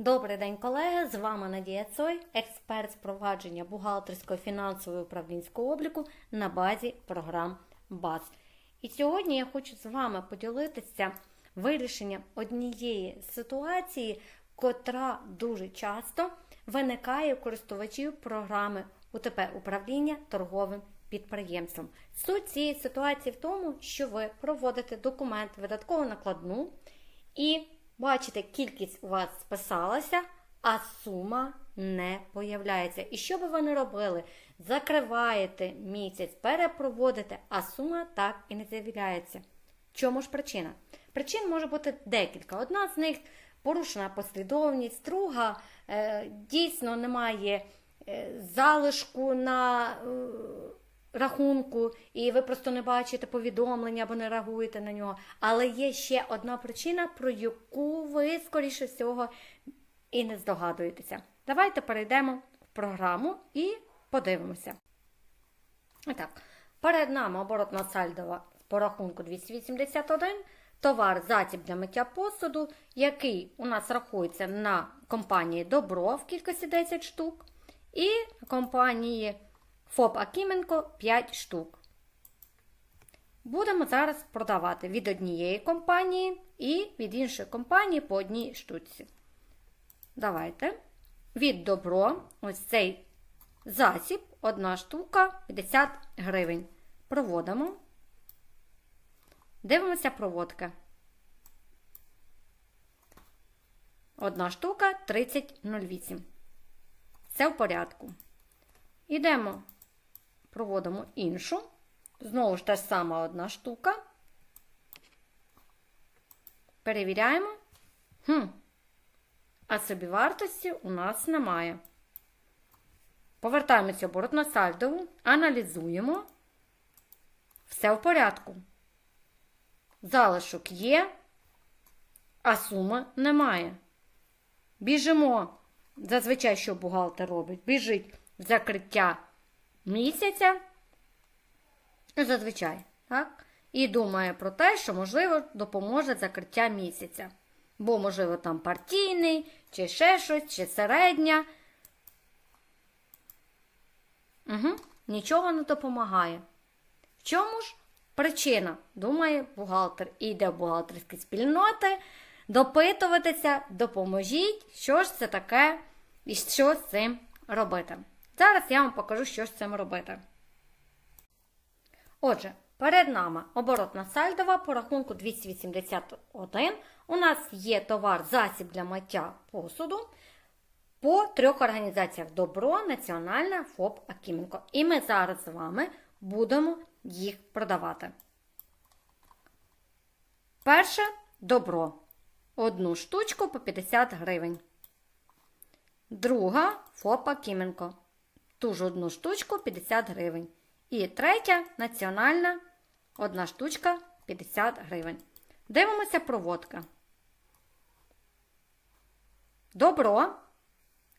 Добрий день, колеги! З вами Надія Цой, експерт з провадження бухгалтерського фінансового управлінського обліку на базі програм БАЗ. І сьогодні я хочу з вами поділитися вирішенням однієї ситуації, котра дуже часто виникає у користувачів програми УТП управління торговим підприємством. Суть цієї ситуації в тому, що ви проводите документ видатково накладну і бачите, кількість у вас списалася, а сума не появляється. І що би ви не робили? Закриваєте місяць, перепроводите, а сума так і не з'являється. Чому ж причина? Причин може бути декілька. Одна з них порушена послідовність, друга е, дійсно немає е, залишку на е, рахунку, і ви просто не бачите повідомлення або не реагуєте на нього. Але є ще одна причина, про яку ви, скоріше всього, і не здогадуєтеся. Давайте перейдемо в програму і подивимося. І так, перед нами оборотна сальдова по рахунку 281, товар засіб для миття посуду, який у нас рахується на компанії Добро в кількості 10 штук, і компанії ФОП Акіменко 5 штук. Будемо зараз продавати від однієї компанії і від іншої компанії по одній штуці. Давайте. Від добро, ось цей засіб, одна штука 50 гривень. Проводимо. Дивимося проводки. Одна штука 30,08. Все в порядку. Ідемо, проводимо іншу. Знову ж та сама одна штука. Перевіряємо. Хм. А собівартості у нас немає. Повертаємося оборот на сальдову, аналізуємо. Все в порядку. Залишок є, а суми немає. Біжимо. Зазвичай, що бухгалтер робить? Біжить в закриття місяця. Зазвичай, так? І думає про те, що, можливо, допоможе закриття місяця. Бо, можливо, там партійний, чи ще щось, чи середня. Угу. Нічого не допомагає. В чому ж причина? Думає бухгалтер. І йде в бухгалтерські спільноти допитуватися, допоможіть, що ж це таке і що з цим робити. Зараз я вам покажу, що з цим робити. Отже, перед нами оборотна сальдова по рахунку 281. У нас є товар засіб для миття посуду по трьох організаціях Добро, Національна, ФОП Акіменко. І ми зараз з вами будемо їх продавати. Перше добро. Одну штучку по 50 гривень. Друга ФОП Акіменко. Ту ж одну штучку 50 гривень. І третя національна одна штучка 50 гривень. Дивимося проводка. Добро.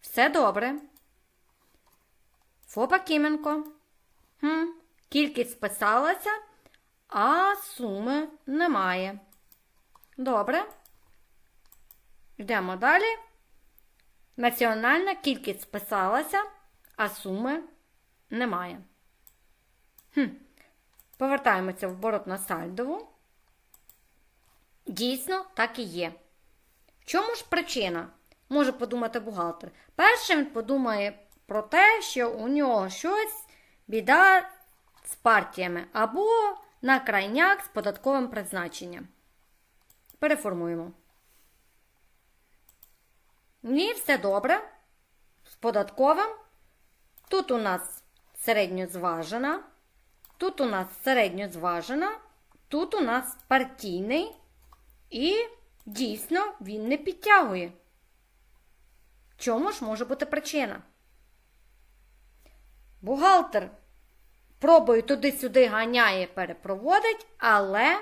Все добре. Фопа Кіменко. Хм. Кількість списалася, а суми немає. Добре. Йдемо далі. Національна кількість списалася, а суми немає. Хм. Повертаємося в оборот на сальдову. Дійсно, так і є. В чому ж причина? Може подумати бухгалтер. Першим він подумає про те, що у нього щось біда з партіями або на крайняк з податковим призначенням. Переформуємо. Ні, все добре. З податковим. Тут у нас середньозважена. Тут у нас середньозважена, тут у нас партійний, і дійсно він не підтягує. Чому ж може бути причина? Бухгалтер пробує туди-сюди ганяє, перепроводить, але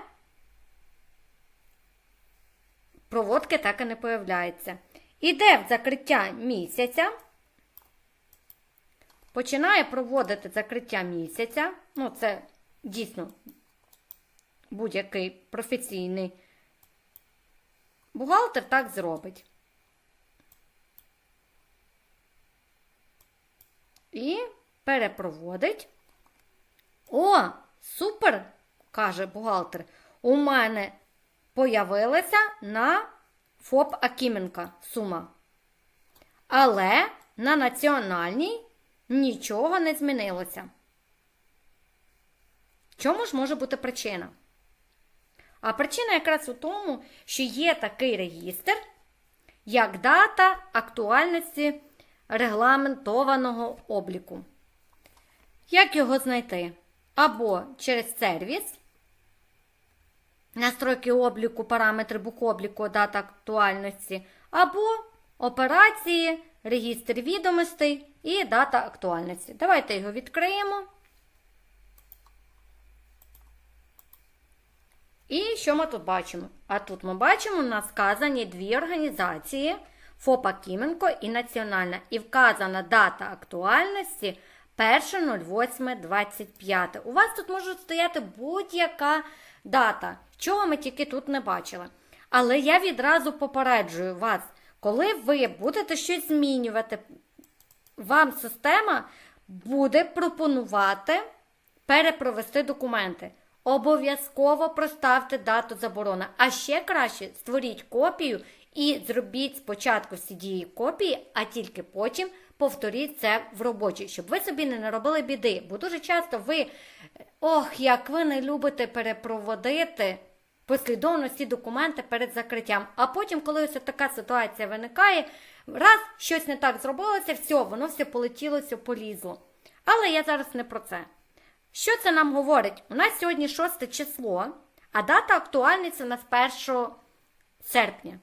проводки так і не появляється. Іде в закриття місяця. Починає проводити закриття місяця. Ну, це дійсно будь-який професійний бухгалтер так зробить. І перепроводить. О, супер! каже бухгалтер. У мене появилася на ФОП Акіменка сума. Але на національній нічого не змінилося. Чому ж може бути причина? А причина якраз у тому, що є такий регістр, як дата актуальності регламентованого обліку. Як його знайти? Або через сервіс, настройки обліку, параметри букобліку, дата актуальності, або операції, регістр відомостей і дата актуальності. Давайте його відкриємо. І що ми тут бачимо? А тут ми бачимо, у нас вказані дві організації ФОПа Кіменко і Національна. І вказана дата актуальності 1.08.25. У вас тут може стояти будь-яка дата, чого ми тільки тут не бачили. Але я відразу попереджую вас, коли ви будете щось змінювати, вам система буде пропонувати перепровести документи. Обов'язково проставте дату заборони. А ще краще створіть копію і зробіть спочатку всі дії копії, а тільки потім повторіть це в робочій, щоб ви собі не наробили біди. Бо дуже часто ви, ох, як ви не любите перепроводити послідовно всі документи перед закриттям. А потім, коли ось така ситуація виникає, раз щось не так зробилося, все, воно все полетіло, все полізло. Але я зараз не про це. Що це нам говорить? У нас сьогодні 6 число, а дата актуальності у нас 1 серпня.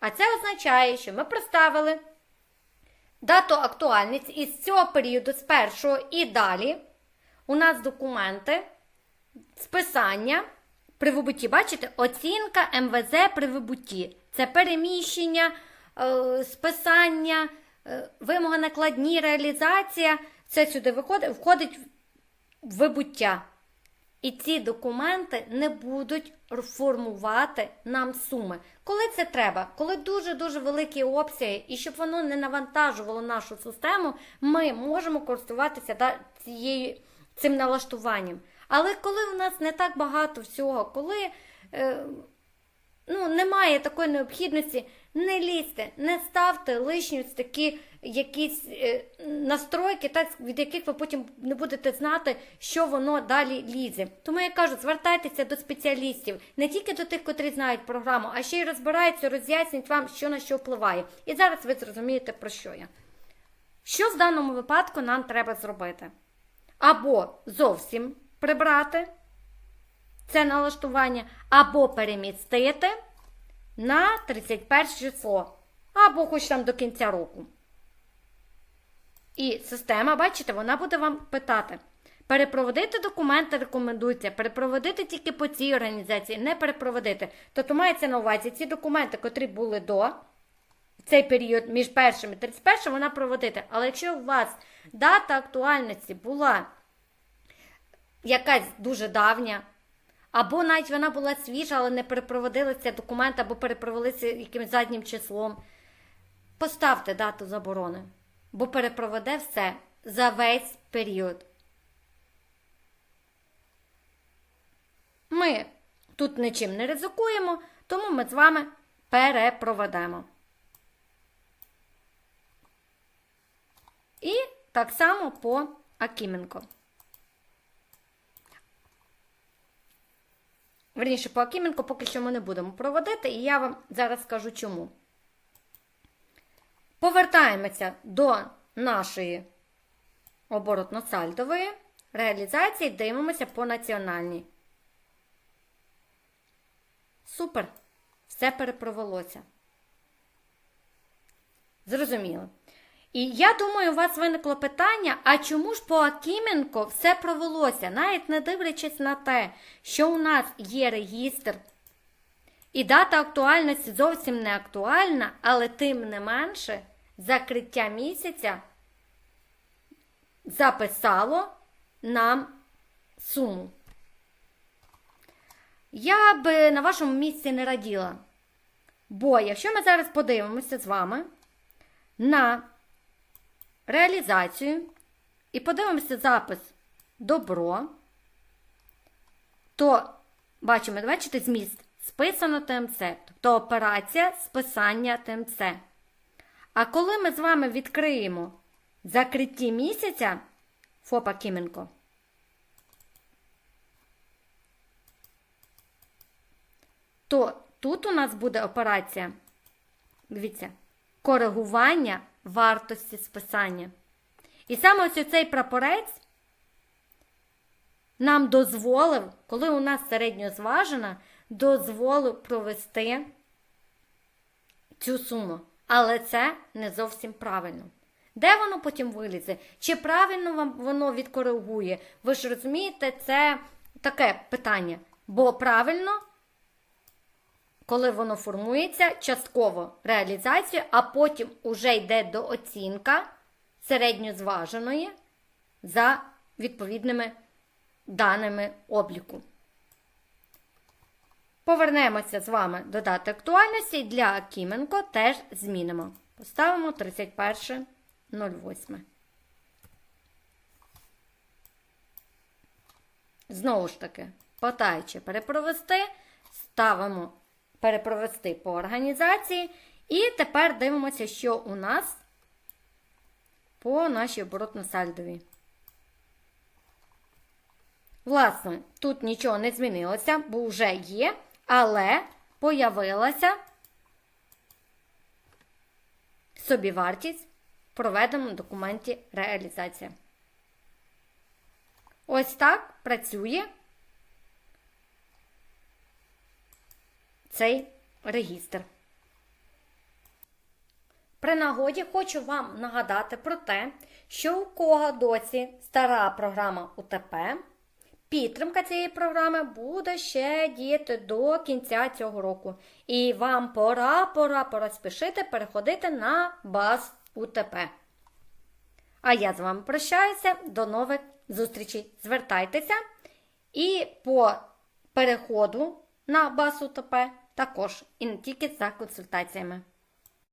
А це означає, що ми проставили дату актуальності із цього періоду, з першого і далі. У нас документи, списання при вибутті. Бачите, оцінка МВЗ при вибутті. Це переміщення, е, списання, е, вимога накладні, реалізація. Це сюди виходить, входить в вибуття. І ці документи не будуть формувати нам суми. Коли це треба? Коли дуже-дуже великі обсяги, і щоб воно не навантажувало нашу систему, ми можемо користуватися цією, цим налаштуванням. Але коли у нас не так багато всього, коли е, ну, немає такої необхідності, не лізьте, не ставте лишні такі якісь е, настройки, так, від яких ви потім не будете знати, що воно далі лізе. Тому я кажу, звертайтеся до спеціалістів, не тільки до тих, котрі знають програму, а ще й розбираються, роз'яснюють вам, що на що впливає. І зараз ви зрозумієте, про що я. Що в даному випадку нам треба зробити? Або зовсім прибрати це налаштування, або перемістити на 31 число, або хоч там до кінця року. І система, бачите, вона буде вам питати. Перепроводити документи рекомендується, перепроводити тільки по цій організації, не перепроводити. Тобто мається на увазі ці документи, котрі були до цей період між першим і 31 вона проводити. Але якщо у вас дата актуальності була якась дуже давня, або навіть вона була свіжа, але не перепроводилися документи, або перепроводилися якимось заднім числом, поставте дату заборони бо перепроведе все за весь період. Ми тут нічим не ризикуємо, тому ми з вами перепроведемо. І так само по Акіменко. Верніше, по Акіменко поки що ми не будемо проводити, і я вам зараз скажу чому. Повертаємося до нашої оборотно-сальдової реалізації, дивимося по національній. Супер! Все перепровелося. Зрозуміло. І я думаю, у вас виникло питання: а чому ж по Акіменко все провелося, навіть не дивлячись на те, що у нас є регістр, і дата актуальності зовсім не актуальна, але тим не менше закриття місяця записало нам суму. Я би на вашому місці не раділа. Бо якщо ми зараз подивимося з вами на реалізацію і подивимося запис добро, то бачимо, бачите, зміст списано ТМЦ, тобто операція списання ТМЦ. А коли ми з вами відкриємо закритті місяця ФОПа Кіменко, то тут у нас буде операція, дивіться, коригування вартості списання. І саме ось цей прапорець нам дозволив, коли у нас середньозважена, дозволив провести цю суму. Але це не зовсім правильно. Де воно потім вилізе? Чи правильно вам воно відкоригує? Ви ж розумієте, це таке питання. Бо правильно, коли воно формується, частково реалізацію, а потім уже йде до оцінка середньозваженої за відповідними даними обліку. Повернемося з вами до дати актуальності. Для Кіменко теж змінимо. Поставимо 31.08. Знову ж таки, питаючи перепровести, ставимо перепровести по організації. І тепер дивимося, що у нас по нашій оборотно-сальдовій. Власне, тут нічого не змінилося, бо вже є, але появилася собівартість в проведеному документі реалізація. Ось так працює цей регістр. При нагоді хочу вам нагадати про те, що у кого досі стара програма УТП. Підтримка цієї програми буде ще діяти до кінця цього року. І вам пора, пора, пора спішити переходити на баз УТП. А я з вами прощаюся. До нових зустрічей. Звертайтеся. І по переходу на баз УТП також. І не тільки за консультаціями.